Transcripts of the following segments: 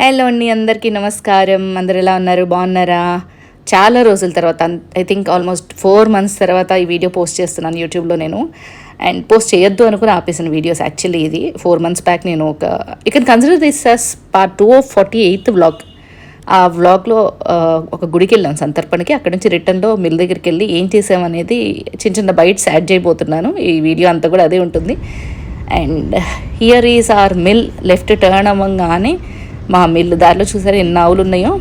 Hello అండి అందరికీ నమస్కారం. అందరు ఎలా ఉన్నారు? బాగున్నారా? చాలా రోజుల తర్వాత I think almost four months తర్వాత ఈ వీడియో పోస్ట్ చేస్తున్నాను యూట్యూబ్లో నేను. అండ్ పోస్ట్ చేయొద్దు అనుకుని ఆపేసిన వీడియోస్ యాక్చువల్లీ ఇది. ఫోర్ మంత్స్ బ్యాక్ నేను ఒక you can consider this as part two of forty eighth vlog ఆ వ్లాగ్లో ఒక గుడికి వెళ్ళాం సంతర్పణకి. అక్కడ నుంచి రిటర్న్లో మిల్ దగ్గరికి వెళ్ళి ఏం చేసామనేది చిన్న చిన్న బైట్స్ యాడ్ చేయబోతున్నాను. ఈ వీడియో అంతా కూడా అదే ఉంటుంది. And here is our mill left turn అవ్వగానే మా మిల్ దారిలో చూసారా ఎన్ని ఆవులు ఉన్నాయో?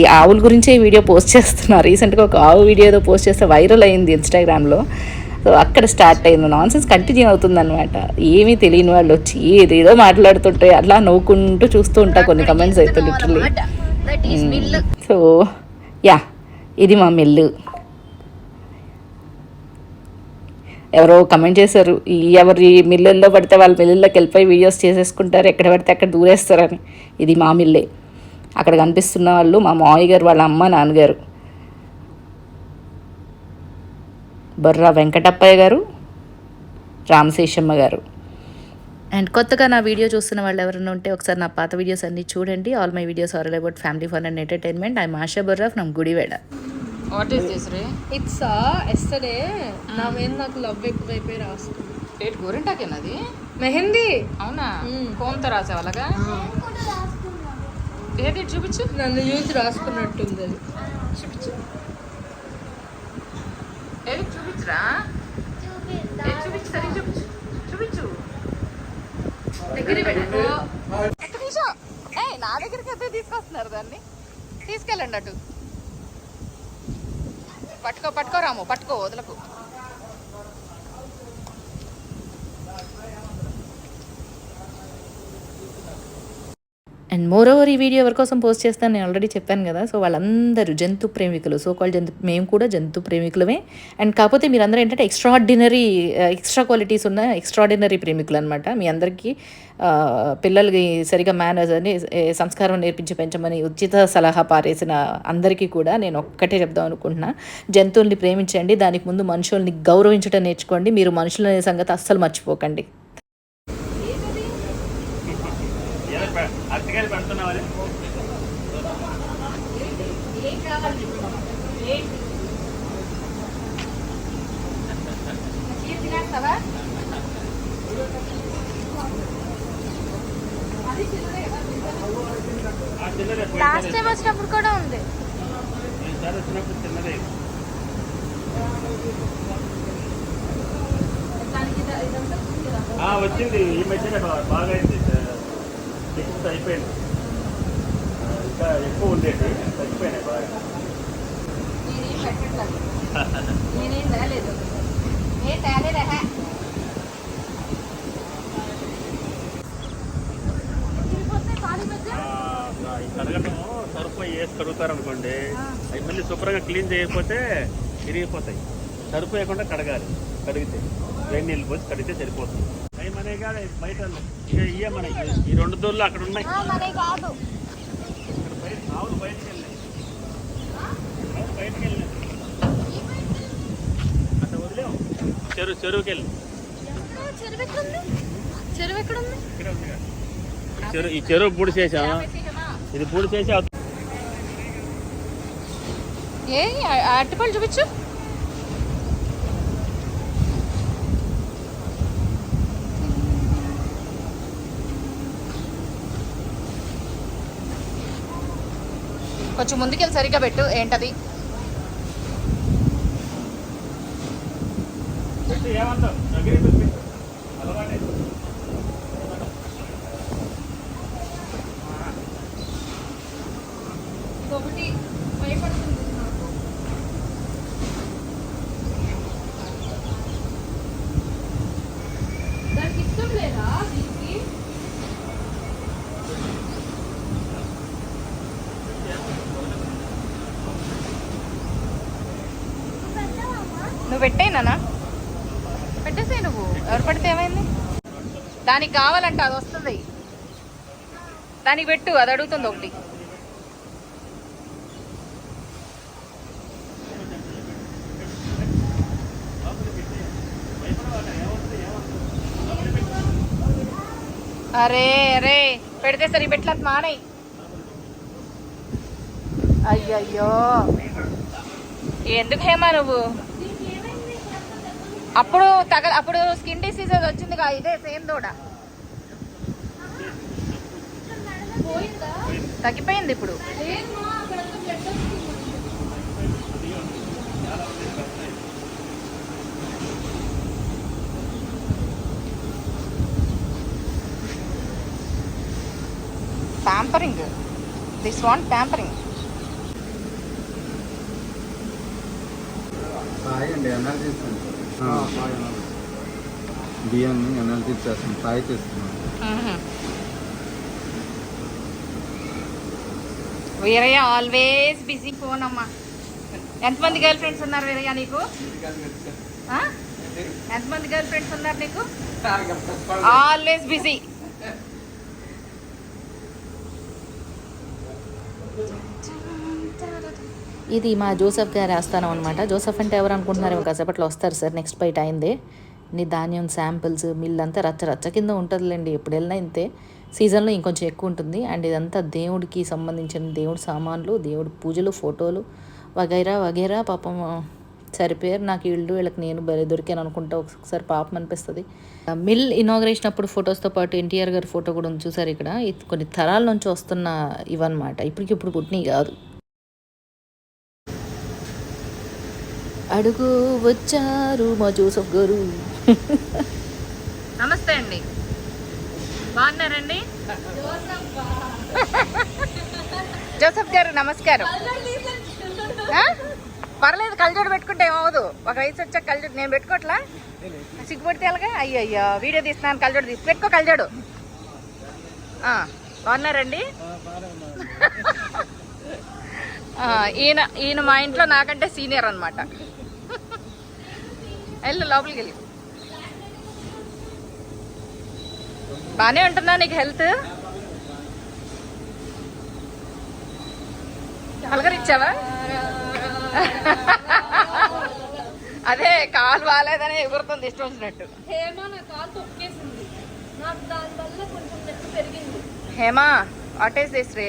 ఈ ఆవుల గురించే ఈ వీడియో పోస్ట్ చేస్తున్నా. రీసెంట్గా ఒక ఆవు వీడియో ఏదో పోస్ట్ చేస్తే వైరల్ అయింది ఇన్స్టాగ్రామ్లో. సో అక్కడ స్టార్ట్ అయింది. నాన్ సెన్స్ కంటిన్యూ అవుతుంది అనమాట ఏమీ తెలియని వాళ్ళు వచ్చి ఏదేదో మాట్లాడుతుంటే అట్లా నవ్వుకుంటూ చూస్తూ ఉంటా కొన్ని కమెంట్స్ అయితే లిటరలీ సో యా ఇది మా మిల్లు. ఎవరో కమెంట్ చేశారు. ఎవరి మిల్లుల్లో పడితే వాళ్ళ మిల్లుల్లోకి వెళ్ళిపోయి వీడియోస్ చేసేసుకుంటారు. ఎక్కడ పడితే అక్కడ దూరేస్తారని. ఇది మా మిల్లే. అక్కడ కనిపిస్తున్న వాళ్ళు మా మావయ్య గారు వాళ్ళ అమ్మ నాన్నగారు. బొర్రా వెంకటప్పయ్య గారు రామశేషమ్మ గారు. అండ్ కొత్తగా నా వీడియో చూస్తున్న వాళ్ళు ఎవరైనా ఉంటే ఒకసారి నా పాత వీడియోస్ అన్ని చూడండి. All my videos are about family fun and entertainment I Masha Borra from Gudivada what is this ray it's yesterday నా మీద నాకు లవ్ ఎక్కువైపోయి రాసుకున్నా డేట్ గోరింటాకేనది మెహందీ. అవునా? కోమ్తో రాసేవాళ్ళగా ఏది చూపించు? నన్ను చూసి రాసుకున్నట్టుంది అది. చూపించు. ఏది చూపించురా? ఏది చూపించు సరే చూపించు. చూపించు. దగ్గర పెట్టు. ఒక్క నిమిషం. ఏ నా దగ్గరికి అయితే తీసుకొస్తున్నారు దాన్ని. తీసుకెళ్ళండి అటు. పట్టుకో పట్టుకో రాము పట్టుకో వదలకు. అండ్ మోర్ ఓవర్ ఈ వీడియో ఎవరి కోసం పోస్ట్ చేస్తాను నేను ఆల్రెడీ చెప్పాను కదా. సో వాళ్ళందరూ జంతు ప్రేమికులు సో కాల్ జంతు మేము కూడా జంతు ప్రేమికులమే. అండ్ కాకపోతే మీరందరూ ఏంటంటే ఎక్స్ట్రాడినరీ ఎక్స్ట్రా క్వాలిటీస్ ఉన్న ఎక్స్ట్రాడినరీ ప్రేమికులు అనమాట మీ అందరికీ uh, పిల్లలకి సరిగా మేనర్స్ అని సంస్కారం నేర్పించి పెంచమని ఉచిత సలహా పారేసిన అందరికీ కూడా నేను ఒక్కటే చెప్దాం అనుకుంటున్నా. జంతువుల్ని ప్రేమించండి దానికి ముందు మనుషుల్ని గౌరవించడం నేర్చుకోండి. మీరు మనుషులు అనే సంగతి అస్సలు మర్చిపోకండి. అరటికాయలు పెడుతున్నావా? లాస్ట్ టైం వచ్చినప్పుడు కూడా ఉంది. ఈసారి వచ్చినప్పుడు చిన్నదే ఆ, వచ్చింది. ఈ మధ్యన బాగా అయింది. టికెట్స్ అయిపోయింది ఇంకా ఎక్కువ ఉండేది తగ్గిపోయినాయి బాగా. నేనేం ఏ సరుపు వేసి కడుగుతారు అనుకోండి అవి మళ్ళీ శుభ్రంగా క్లీన్ చేయకపోతే విరిగిపోతాయి. సరుపు వేయకుండా కడగాలి కడిగితే. వేడి నీళ్ళు పోసి కడిగితే సరిపోతుంది. అవి మనే కాదు బయట ఇవే మనకి. ఈ రెండు దూర్లు అక్కడ ఉన్నాయి. కాదు. ఇక్కడ బయట ఆవులు బయటకు వెళ్ళినాయి ఆవులు బయటకు వెళ్ళినాయి అట్లా వదిలేము చెరువు చెరువుకి వెళ్ళి. చెరువు ఇక్కడే ఉంది చెరువు ఈ చెరువు పూడి చేసాం ఇది పూడి చేసి ఏ అరటిపళ్ళు చూపించు. కొంచెం ముందుకెళ్ళి సరిగ్గా పెట్టు ఏంటది? ఏమంటావు దగ్గరికి వెళ్ళి పెట్టు. అలవాటే ఒకటి భయపడుతుంది నాకు దానికి ఇష్టం లేదా దీనికి పెట్టేనా పెట్టేసే నువ్వు. ఎవరు పడితే ఏమైంది? దానికి కావాలంట అది వస్తుంది. దానికి పెట్టు అది అడుగుతుంది ఒకటి. అరే అరే పెడితే సరే పెట్ల మానే అయ్యయ్యో. ఎందుకు హేమా నువ్వు? అప్పుడు తగ అప్పుడు స్కిన్ డిసీజ్ అది కదా ఇదే సేమ్ దూడ. తగ్గిపోయింది ఇప్పుడు. ప్యాంపరింగ్ దిస్ వాన్ ప్యాంపరింగ్ అండి బియ్యాన్ని ఎనర్జీస్ చేస్తాం సాయి చేస్తున్నాం వీరయ్య ఆల్వేస్ బిజీ ఫోన్ అమ్మా. ఎంతమంది గర్ల్ ఫ్రెండ్స్ ఉన్నారు వీరయ్య నీకు? ఆ? ఎంతమంది గర్ల్ ఫ్రెండ్స్ ఉన్నారు నీకు? ఆల్వేస్ బిజీ ఇది మా జోసఫ్ గారి ఆస్థానం అనమాట జోసఫ్ అంటే ఎవరు అనుకుంటున్నారు? కాసేపట్లో వస్తారు సార్ నెక్స్ట్ బైట్ అయిందే. నీ ధాన్యం శాంపిల్స్ మిల్ అంతా రచ్చ రచ్చ కింద ఉంటుందిలేండి. ఎప్పుడు వెళ్ళినా ఇంతే. సీజన్లో ఇంకొంచెం ఎక్కువ ఉంటుంది. అండ్ ఇదంతా దేవుడికి సంబంధించిన దేవుడి సామాన్లు దేవుడి పూజలు ఫోటోలు వగైరా వగైరా. పాపం సరిపోయారు. నాకు వీళ్ళు వీళ్ళకి నేను బరే దొరికాను అనుకుంటా. ఒకసారి పాపం అనిపిస్తుంది. మిల్ ఇనాగ్రేషన్ అప్పుడు ఫొటోస్తో పాటు ఎన్టీఆర్ గారి ఫోటో కూడా ఉంది చూసారు ఇక్కడ. ఇది కొన్ని తరాల నుంచి వస్తున్న ఇవన్నమాట. ఇప్పటికిప్పుడు పుట్టినవి కాదు. అడుగు వచ్చారు మా జోసఫ్ గారు. నమస్తే అండి. బాగున్నారండి? జోసఫ్ గారు నమస్కారం. పర్లేదు కళ్ళజోడు పెట్టుకుంటే ఏమవదు ఒక వయసు వచ్చాక కళ్ళజోడు నేను పెట్టుకోవట్లా సిగ్గుపడితే ఎలాగా? అయ్యో అయ్యో వీడియో తీస్తున్నాను కళ్ళజోడు తీసి పెట్టుకో కళ్ళజోడు. బాగున్నారండి? ఈయన ఈయన మా ఇంట్లో నాకంటే సీనియర్ అనమాట వెళ్ళు లోపలికి వెళ్ళి. బానే ఉంటుందా నీకు హెల్త్? పలకరిచ్చావా అదే కాలు బాగాలేదని ఎగురుతుంది ఇష్టం వచ్చినట్టు. హేమ వాట్ ఈస్ దిస్ రే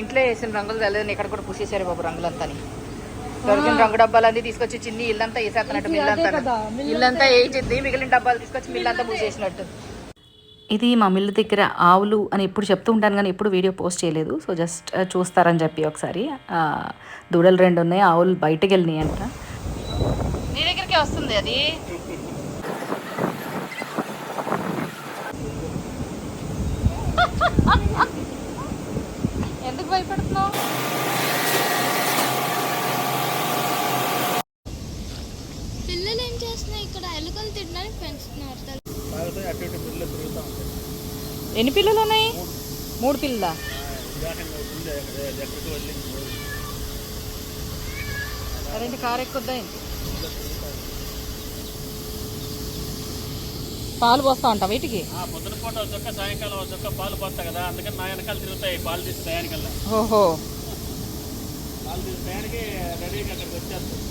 ఇంట్లో వేసిన రంగులు తెలియదు ఇక్కడ కూడా పూసేశారు బాబు రంగులంతాని. దొరికిన రంగు డబ్బాలన్నీ తీసుకొచ్చి చిన్ని ఇల్లంతా వేసేస్తున్నట్టు మిల్లంతా. ఇల్లంతా వేయించింది మిగిలిన డబ్బాలు తీసుకొచ్చి మిల్లంతా పూసేసినట్టు ఇది మా మిల్లు దగ్గర ఆవులు అని ఎప్పుడు చెప్తూ ఉంటాను కానీ ఎప్పుడు వీడియో పోస్ట్ చేయలేదు. సో జస్ట్ చూస్తారని చెప్పి ఒకసారి. దూడలు రెండు ఉన్నాయి ఆవులు బయటకు వెళ్ళినాయి అంట. నీ దగ్గరికే వస్తుంది అది. ఎందుకు భయపడుతున్నావు? పిల్లలు ఏం చేస్తున్నాయి ఇక్కడ? ఎలుకలు తినడానికి పెంచుతున్నారు తెలుసా? తాగుతాయి అటు ఇటు పిల్లలు తిరుగుతూ ఉంటాయి ఎన్ని పిల్లలు ఉన్నాయి? మూడు. పిల్లల? అదేంటి కారు ఎక్కుద్దా ఏంటి? పాలు పోస్తా ఉంటాం వీటికి? ఆ పొద్దున పూట చొక్క సాయంకాలం ఒక చొక్క పాలు పోతా కదా అందుకని నా వెనకాల తిరుగుతాయి పాలు తీసి టయానికల్లా ఓహో. పాలు తీసి టయానికి రెడీగా అక్కడికి వచ్చేస్తాయి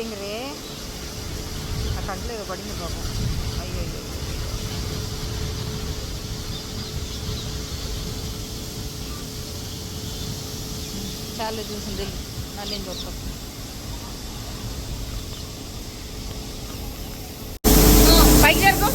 ఎక్సైటింగ్ రే ఆ కంట్లో ఏదో పడింది పాపం అయ్యో అయ్యో చాలా చూసింది నన్ను నేను చూస్తాం పైకి జరుగు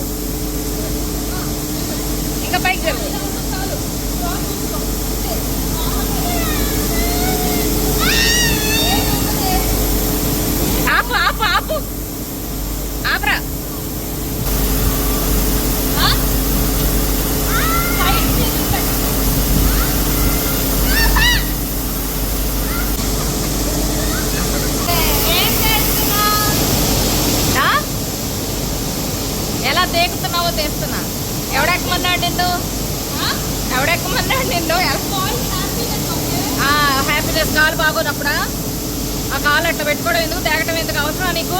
నిన్ను హ్యాపీనెస్ కాలు బాగోనప్పుడా ఆ కాలు అట్ట పెట్టుకోవడం ఎందుకు? తేగటం ఎందుకు అవసరం నీకు?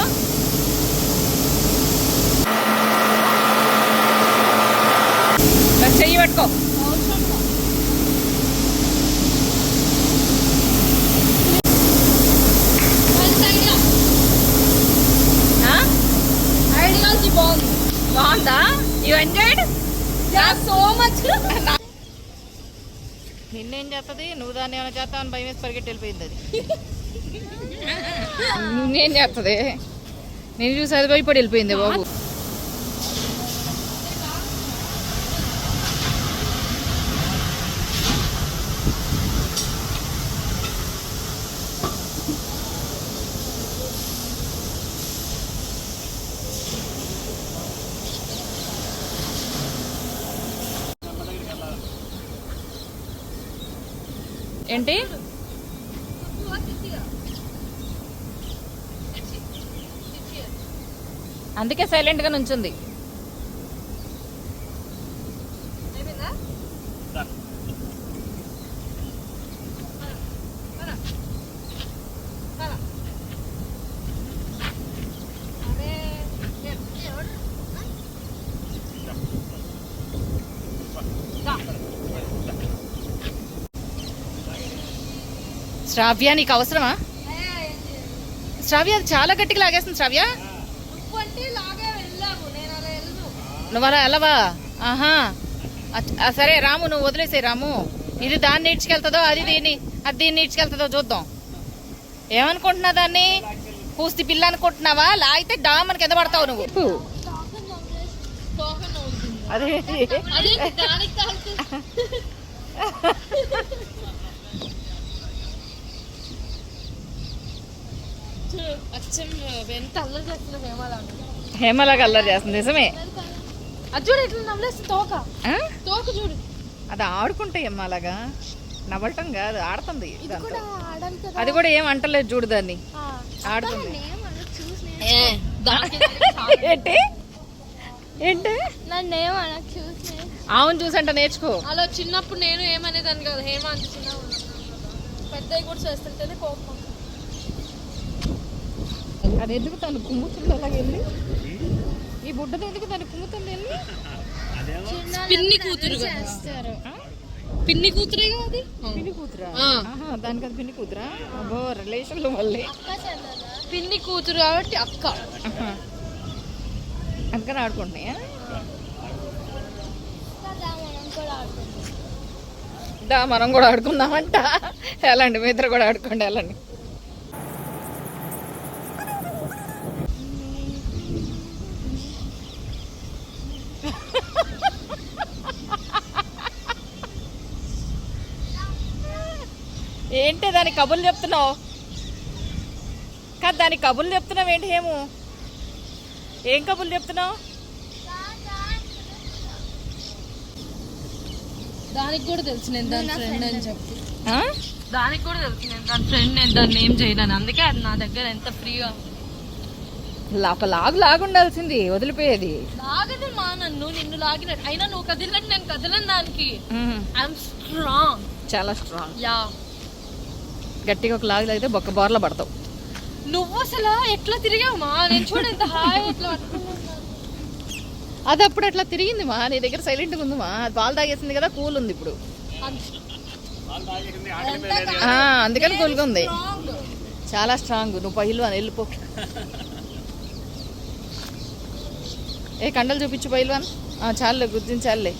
పెట్టుకో. ఐడియాలజీ బాగుంది. బాగుందా? యూ ఎంజాయ్డ్ సో మచ్ నిన్నేం చేస్తుంది నువ్వు దాన్ని ఏమైనా చేస్తావని భయం వేసి పరిగెట్టి వెళ్ళిపోయింది అది. నిన్నేం చేస్తుంది నేను చూసి అది భయపడి వెళ్ళిపోయింది బాబు. ఏంటి? అందుకే సైలెంట్గా నుంచుంది. శ్రావ్య నీకు అవసరమా? శ్రావ్య అది చాలా గట్టిగా లాగేస్తుంది శ్రావ్య. అంటే లాగే వెళ్ళాము నేను అలా వెళ్ళను నువ్వు అలా వెళ్ళవా? ఆహా. సరే రాము నువ్వు వదిలేసే రాము. ఇది దాన్ని ఈడ్చుకెళ్తుందో అది దీన్ని అది దీన్ని ఈడ్చుకెళ్తుందో చూద్దాం. ఏమనుకుంటున్నా దాన్ని? పూస్తి పిల్ల అనుకుంటున్నావా? లాగితే డామని కింద పడతావు నువ్వు. అదే అదే దానికి కాదు అచ్చం ఎంత అల్లరి చేస్తున్నా హేమలా హేమలాగా అల్లరి చేస్తుంది నిజమే. అది చూడు ఎట్లా నవ్వులేస్తుంది తోక? తోక చూడు. అది ఆడుకుంటాయి అమ్మ అలాగా నవ్వటం కాదు ఆడుతుంది అది కూడా ఏం అంటలేదు చూడు దాన్ని. ఆడుతుంది. ఏంటి? ఏంటి? నన్నేమన్నా చూసి ఆవును చూసంట నేర్చుకో. అలా చిన్నప్పుడు నేను ఏమనేదాన్ని కదా హేమ అంత చిన్న పెద్దవి కూడా చేస్తుంటేనే కోపం అది ఎందుకు తను కుమ్ముతుంది అలాగే వెళ్ళి? ఈ బుడ్డది ఎందుకు తను కుమ్ముతుంది వెళ్ళి? పిన్ని కూతురు. చేస్తారు. పిన్ని కూతురే కదా అది? పిన్ని కూతురా? దానికి అది పిన్ని కూతురా? అబ్బో రిలేషన్లు మళ్ళీ. పిన్ని కూతురు కాబట్టి అక్క. అందుకని ఆడుకుంటున్నాయా? దా మనం కూడా ఆడుకుందామంట. వెళ్ళండి మీ ఇద్దరు కూడా ఆడుకోండి వెళ్ళండి ఏంటి దాని కబుర్లు చెప్తున్నావు? కాదు దాని కబుర్లు చెప్తున్నావు ఏంటి ఏమో ఏం కబుర్లు చెప్తున్నావు? దానికి కూడా తెలుసు నేను దాని ఫ్రెండ్ అని చెప్పి. ఆ? దానికి కూడా తెలుసు నేను దాని ఫ్రెండ్ నేను దాన్ని ఏం చేయలేను. అందుకే అది నా దగ్గర ఎంత ఫ్రీగా ఒక లాగు లాగుండాల్సింది వదిలిపోయేది. లాగదు మా నన్ను నిన్ను లాగినట్టు అయినా నువ్వు కదిలినట్టు నేను కదలను దానికి. ఐఎమ్ స్ట్రాంగ్ చాలా స్ట్రాంగ్ యా గట్టిగా ఒక లాగు అయితే బొక్క బోర్ల పడతావు. నువ్వు అసలు ఎట్లా తిరిగావు మా? నేను చూడు ఎంత హాయ్ ఎట్లా. అది అప్పుడు అట్లా తిరిగింది మా. నీ దగ్గర సైలెంట్గా ఉంది మా. అది పాలు తాగేసింది కదా కూల్ ఉంది ఇప్పుడు. అందుకని కూల్గా ఉంది. చాలా స్ట్రాంగ్ నువ్వు పైలు అని వెళ్ళిపో. ఏ కండలు చూపించు పైలు అని చాలే గుర్తించాలే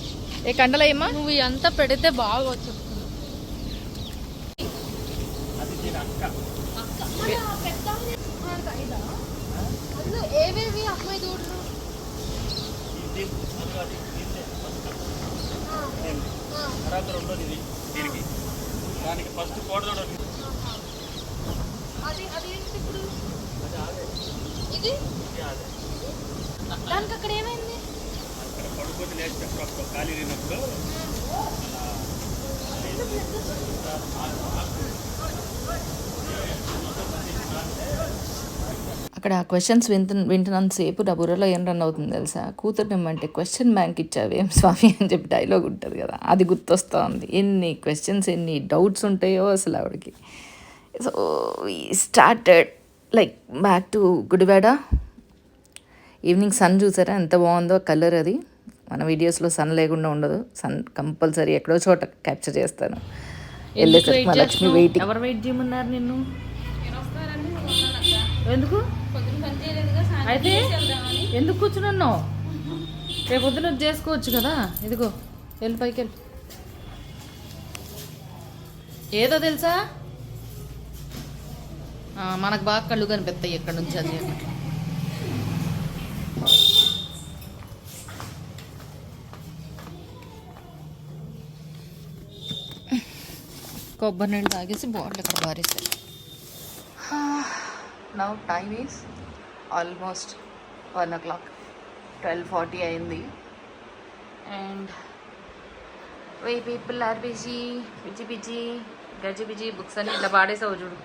ఏ కండలయ్యమ్మా నువ్వు ఎంత పెడితే బాగా వచ్చు ఏవేవి అమ్మాయి దూడలు తర్వాత రెండోది ఇది దీనికి దానికి ఫస్ట్ కోడదోడ అది అది ఏంటి ఇప్పుడు ఇది దానికి అక్కడ ఏమైంది అక్కడ పడుకొని లేచినప్పుడు అప్పుడు ఖాళీ లేనప్పుడు అక్కడ క్వశ్చన్స్ వింటు వింటున్నంతసేపు నా బుర్రలో ఏం రన్ అవుతుంది తెలుసా? కూతురునిమ్మంటే క్వశ్చన్ బ్యాంక్ ఇచ్చావేం స్వామి అని చెప్పి డైలాగ్ ఉంటుంది కదా. అది గుర్తొస్తూ ఉంది ఎన్ని క్వశ్చన్స్ ఎన్ని డౌట్స్ ఉంటాయో అసలు ఆవిడకి. So started like back to Gudivada evening sun చూసారా? ఎంత బాగుందో కలర్ అది. మన వీడియోస్లో సన్ లేకుండా ఉండదు. సన్ కంపల్సరీ ఎక్కడో చోట క్యాప్చర్ చేస్తాను. వెళ్ళేసరికి మా లక్ష్మి వెయిటింగ్ ఎవరు వెయిట్ చేయమన్నారు నిన్ను? ఎందుకు? అయితే ఎందుకు కూర్చున్నావు రేపు పొద్దున వచ్చి చేసుకోవచ్చు కదా? ఇదిగో వెళ్ళి పైకి వెళ్ళి. ఏదో తెలుసా? మనకు బాగా కళ్ళు కనిపిస్తాయి ఎక్కడి నుంచి అది కొబ్బరి నీళ్ళు తాగేసి బాటిల్ ఇక్కడ బారేసారు now time is almost one o'clock. Twelve forty అయింది. And why people are busy busy busy గజి busy books అన్ని ఇట్లా పాడేసావు చూడు.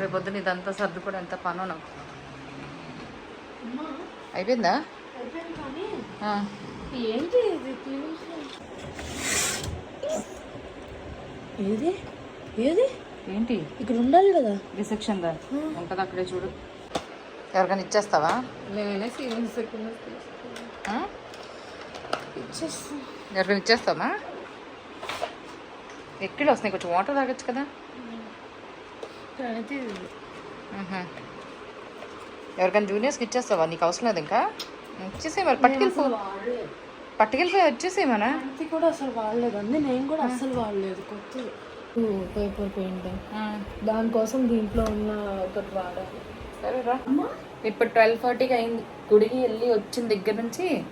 రేపు పొద్దున ఇదంతా సర్దుకోవడం ఎంత పనో నాకు. అయిపోయిందా. ఏంటి ఏది? ఏది? ఏంటి? ఇక్కడ ఉండాలి కదా. రిసెప్షన్ దా? ఉంటుంది అక్కడే చూడు. ఎవరికైనా ఇచ్చేస్తావా? ఎవరికైనా ఇచ్చేస్తామా ఎక్కడ వస్తున్నాయి? కొంచెం వాటర్ తాగొచ్చు కదా. ఎవరికైనా జూనియర్స్కి ఇచ్చేస్తావా? నీకు అవసరం లేదు ఇంకా? ఇచ్చేసే మరి. పట్టుకెళ్ళిపో పట్టుకెళ్ళిపోయి వచ్చేసేమనా అది కూడా అసలు వాడలేదు. అంది నేను కూడా అసలు వాడలేదు. కొత్త పేపర్ పెయింట్ దానికోసం దీంట్లో ఉన్న ఒకటి వాడాలి. సరేరా. ఇప్పుడు ట్వెల్వ్ ఫార్టీకి అయింది. గుడికి వెళ్ళి వచ్చిన దగ్గర నుంచి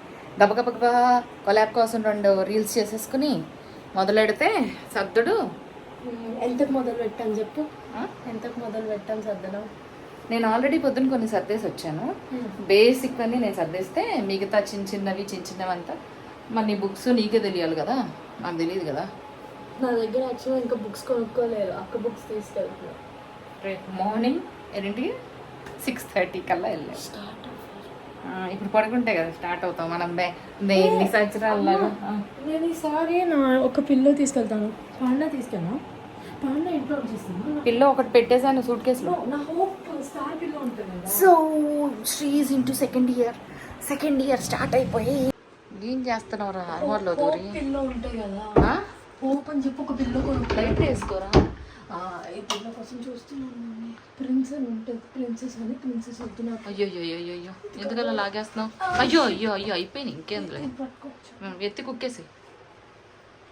గబగబగబా కొలాబ్ కోసం రెండు రీల్స్ చేసేసుకుని మొదలెడితే సర్దుడు. ఎంతకు మొదలు పెట్టాను చెప్పు? ఎంతకు మొదలు పెట్టాను సర్దడం? నేను ఆల్రెడీ పొద్దున కొన్ని సర్దేసి వచ్చాను. బేసిక్ అన్ని నేను సర్దేస్తే మిగతా చిన్న చిన్నవి చిన్న చిన్నవి అంతా మరి నీ బుక్స్ నీకే తెలియాలి కదా? నాకు తెలియదు కదా? నా దగ్గర యాక్చువల్గా ఇంకా బుక్స్ కొనుక్కోలేదు. అక్క బుక్స్ తీసుకెళ్తున్నా. రేపు మార్నింగ్ ఎన్నింటికి సిక్స్ థర్టీ కల్లా వెళ్ళాం. ఇప్పుడు పడుకుంటే కదా స్టార్ట్ అవుతాం మనం ఎన్ని సంవత్సరాలు నేను ఈసారి నా ఒక పిల్లో తీసుకెళ్తాను. పాండా తీసుకెళ్ళా పాండా ఇంట్లో వచ్చేస్తాను పిల్లో ఒకటి పెట్టేసాను సూట్ కేసులో నా హోప్ స్టార్ పిల్లో ఉంటుంది కదా. So శ్రీజ్ into second year. Second year start అయిపోయి. ఏం చేస్తున్నావు రా. ఆర్మర్లో దూరి పిల్లో ఉంటాయి కదా? హోప్ అని చెప్పి ఒక పిల్లో కొనుక్కో లైట్ వేసుకోరా? ఈ పిల్ల కోసం చూస్తున్నాను ప్రిన్స్ అని ఉంటుంది. ప్రిన్సెస్ అని ప్రిన్సెస్ వద్దు నాకు. అయ్యో అయ్యో అయ్యో అయ్యో ఎందుకలా లాగేస్తున్నావు? అయ్యో అయ్యో అయ్యో అయిపోయింది ఇంకేందులే. ఎత్తి కుక్కేసి.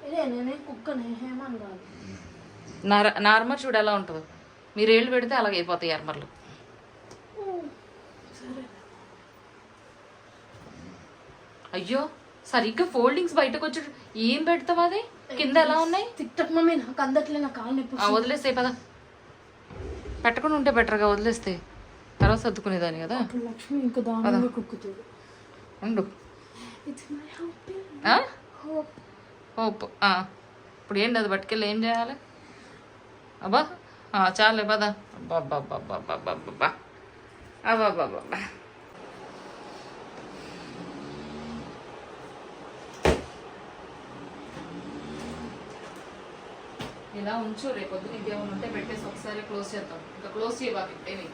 ఇదే నేనే కుక్కనే హేమన్ కాదు. నార్ నార్మల్ చూడు ఎలా ఉంటుందో. మీరు ఏళ్ళు పెడితే అలాగే అయిపోతాయి ఆర్మర్లు అయ్యో సరిగ్గా ఫోల్డింగ్స్ బయటకు వచ్చి ఏం పెడతావు అది? కింద ఎలా ఉన్నాయి? తిట్టకు మమ్మీ నాకు అందట్లే నా కాలు నొప్పి ఆ, వదిలేస్తే పద. పెట్టకుండా ఉంటే బెటర్గా వదిలేస్తే. తర్వాత సర్దుకునేదాన్ని కదా. లక్ష్మి ఇంకో దాని కుక్కుతుంది. ఉండు. ఇట్స్ మై హోప్ ఆ? హోప్ హోప్ ఆ. ఇప్పుడు ఏంటి అది? పట్టుకెళ్ళి ఏం చేయాలి? అబ్బా. చాలే పద. అబ్బా అబ్బా ఇలా ఉంచు రేపు పొద్దున ఇంకేమైనా ఉంటే పెట్టేసి ఒకసారి క్లోజ్ చేద్దాం. ఇంకా క్లోజ్ చేయబాకి ఏమి?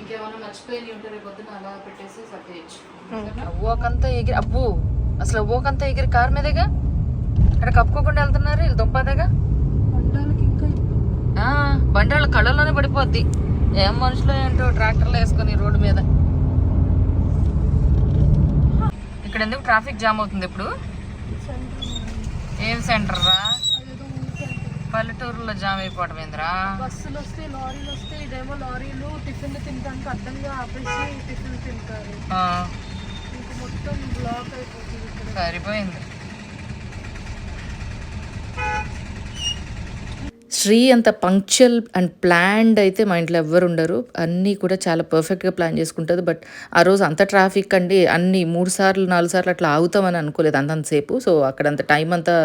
ఇంకేమైనా మర్చిపోయి ఉంటే రేపు పొద్దున అలా పెట్టేసి సర్దేయచ్చు అవ్వకంతా ఎగిరి అబ్బు! అసలు అవ్వకంతా ఎగిరి కార్ మీదేగా? అక్కడ కప్పుకోకుండా వెళ్తున్నారు వీళ్ళు దుంపదేగా? పండాలకి ఇంకా ఆ, బండి వాళ్ళ కళ్ళలోనే పడిపోద్ది. ఏం మనుషులు ఏంటో ట్రాక్టర్లు వేసుకొని రోడ్డు మీద. ఇక్కడ ఎందుకు ట్రాఫిక్ జామ్ అవుతుంది ఇప్పుడు? ఏం సెంటర్ రా పల్లెటూరులో జామ్ అయిపోవడం ఏంద్రా? బస్సులు వస్తే లారీలు వస్తే ఇదేమో లారీలు టిఫిన్లు తినడానికి అడ్డంగా ఆపేసి టిఫిన్ తింటారు. ఇంక మొత్తం బ్లాక్ అయిపోతుంది సరిపోయింది. శ్రీ అంత పంక్చువల్ అండ్ ప్లాన్డ్ అయితే మా ఇంట్లో ఎవ్వరు ఉండరు. అన్నీ కూడా చాలా పర్ఫెక్ట్గా ప్లాన్ చేసుకుంటుంది. బట్ ఆ రోజు అంత ట్రాఫిక్ అండి. అన్ని మూడు సార్లు నాలుగు సార్లు అట్లా ఆగుతామని అనుకోలేదు అంతంతసేపు. సో అక్కడ అంత టైం అంతా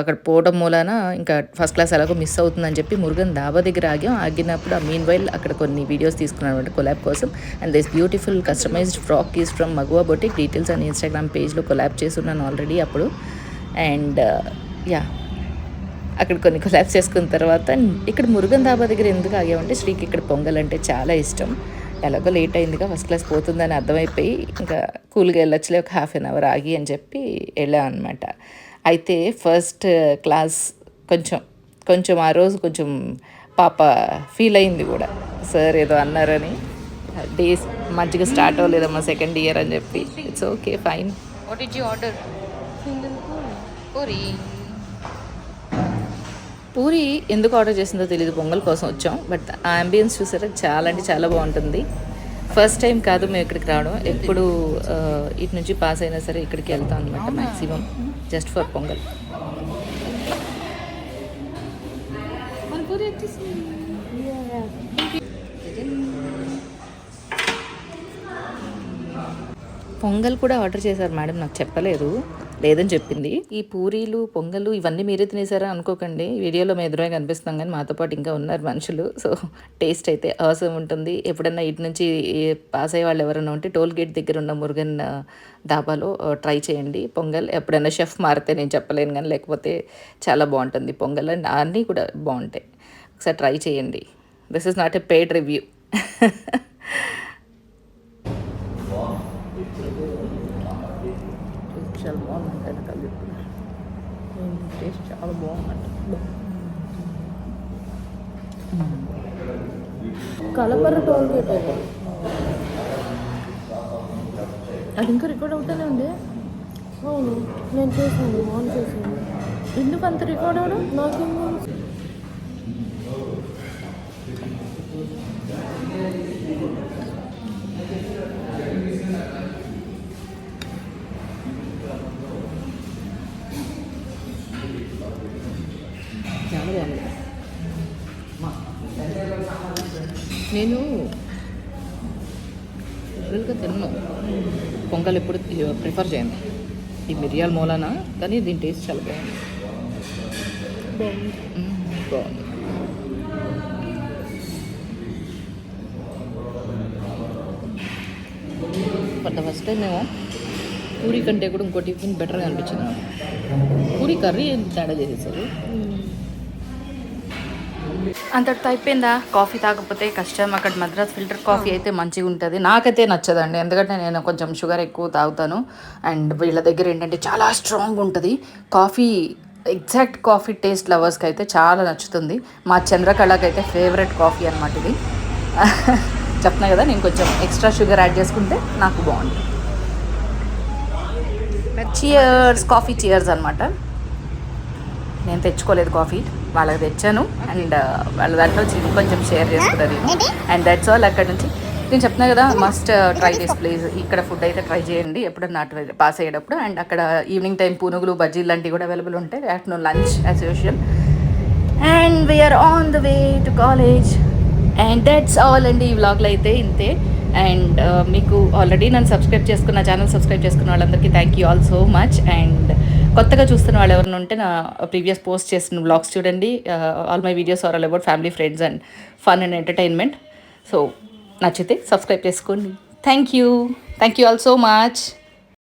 అక్కడ పోవడం మూలాన ఇంకా ఫస్ట్ క్లాస్ ఎలాగో మిస్ అవుతుందని చెప్పి మురుగన్ డాబా దగ్గర ఆగాం. ఆగినప్పుడు ఆ మీన్ వైల్ అక్కడ కొన్ని వీడియోస్ తీసుకున్నాను అనమాట కొలాబ్ కోసం. And this beautiful customized frock is from Maguva boutique details అని ఇన్స్టాగ్రామ్ పేజ్లో కొలాబ్ చేసి ఉన్నాను ఆల్రెడీ అప్పుడు. అండ్ యా uh, అక్కడ కొన్ని కొలాబ్స్ చేసుకున్న తర్వాత ఇక్కడ మురుగన్ దాబా దగ్గర ఎందుకు ఆగామంటే శ్రీకి ఇక్కడ పొంగల్ అంటే చాలా ఇష్టం. ఎలాగో లేట్ అయిందిగా ఫస్ట్ క్లాస్ పోతుందని అర్థమైపోయి ఇంకా కూల్గా వెళ్ళొచ్చులే ఒక హాఫ్ అన్ అవర్ ఆగి అని చెప్పి వెళ్ళాం అనమాట అయితే ఫస్ట్ క్లాస్ కొంచెం కొంచెం ఆ రోజు కొంచెం పాప ఫీల్ అయింది కూడా. సార్ ఏదో అన్నారని. డేస్ మంచిగా స్టార్ట్ అవ్వలేదమ్మా సెకండ్ ఇయర్ అని చెప్పి. It's okay fine what did you order puri puri ఎందుకు ఆర్డర్ చేసిందో తెలియదు పొంగల్ కోసం వచ్చాం. బట్ ఆ అంబియన్స్ చూసారా చాలా అంటే చాలా బాగుంటుంది. ఫస్ట్ టైం కాదు మేము ఇక్కడికి రావడం. ఎప్పుడు ఇటు నుంచి పాస్ అయినా సరే ఇక్కడికి వెళ్తాం అనమాట maximum just for Pongal. Pongal కూడా ఆర్డర్ చేశారు మేడం నాకు చెప్పలేదు. లేదని చెప్పింది. ఈ పూరీలు పొంగలు ఇవన్నీ మీరే తినేసారా అనుకోకండి. వీడియోలో మేము ఎదురుగా కనిపిస్తున్నాం కానీ మాతో పాటు ఇంకా ఉన్నారు మనుషులు. సో టేస్ట్ అయితే అవసరం ఉంటుంది. ఎప్పుడన్నా ఇటు నుంచి పాస్ అయ్యే వాళ్ళు ఎవరైనా ఉంటే టోల్ గేట్ దగ్గర ఉన్న మురుగన్ డాబాలో ట్రై చేయండి. పొంగల్ ఎప్పుడైనా షెఫ్ మారితే నేను చెప్పలేను కానీ లేకపోతే చాలా బాగుంటుంది. పొంగల్ అండ్ అన్నీ కూడా బాగుంటాయి. ఒకసారి ట్రై చేయండి. This is not a paid review taste చాలా బాగుందంట. కలపర టోల్ గేట్ అది ఇంకా రికార్డ్ అవుతూనే ఉంది. అవును నేను చేశాను ఆన్ చేశాను. ఎందుకు అంత రికార్డ్ అవడం నాకేం నేను యూజువల్గా తిన్నాను పొంగల్ ఎప్పుడు ప్రిఫర్ చేయను. ఈ మిరియాల మూలాన? కానీ దీని టేస్ట్ చాలా బాగుంది. బాగుంది. ఫర్ ద ఫస్ట్ టైం మేము పూరి కంటే కూడా ఇంకో టిఫిన్ బెటర్గా అనిపించింది పూరి కర్రీ తేడా చేసేసారు? అంతటితో అయిపోయిందా? కాఫీ తాగకపోతే కష్టం. అక్కడ మద్రాస్ ఫిల్టర్ కాఫీ అయితే మంచిగా ఉంటుంది. నాకైతే నచ్చదండి. ఎందుకంటే నేను కొంచెం షుగర్ ఎక్కువ తాగుతాను. అండ్ వీళ్ళ దగ్గర ఏంటంటే చాలా స్ట్రాంగ్ ఉంటుంది. కాఫీ ఎగ్జాక్ట్ కాఫీ టేస్ట్ లవర్స్కి అయితే చాలా నచ్చుతుంది. మా చంద్రకళకి అయితే ఫేవరెట్ కాఫీ అనమాట ఇది. చెప్తున్నా కదా నేను కొంచెం ఎక్స్ట్రా షుగర్ యాడ్ చేసుకుంటే నాకు బాగుంటుంది. చియర్స్ కాఫీ చియర్స్ అనమాట నేను తెచ్చుకోలేదు కాఫీ వాళ్ళకి తెచ్చాను. అండ్ వాళ్ళ దాంట్లో కొంచెం షేర్ చేసుకున్నారు అండ్ దట్స్ ఆల్ అక్కడ నుంచి. నేను చెప్తున్నా కదా మస్ట్ ట్రై దిస్ ప్లేస్ ఇక్కడ ఫుడ్ అయితే ట్రై చేయండి. ఎప్పుడన్నా పాస్ అయ్యేటప్పుడు. అండ్ అక్కడ ఈవినింగ్ టైం పునుగులు బజ్జీలు లాంటివి కూడా అవైలబుల్ ఉంటాయి. Afternoon lunch as usual and we're on the way to college and that's all అండి ఈ వ్లాగ్లో అయితే ఇంతే. అండ్ మీకు ఆల్రెడీ నన్ను సబ్స్క్రైబ్ చేసుకున్న ఛానల్ సబ్స్క్రైబ్ చేసుకున్న వాళ్ళందరికీ thank you all so much and కొత్తగా చూస్తున్న వాళ్ళు ఎవరైనా ఉంటే నా ప్రీవియస్ పోస్ట్ చేసిన వ్లాగ్స్ చూడండి. All my videos are all about family friends and fun and entertainment so నచ్చితే సబ్స్క్రైబ్ చేసుకోండి. Thank you thank you all so much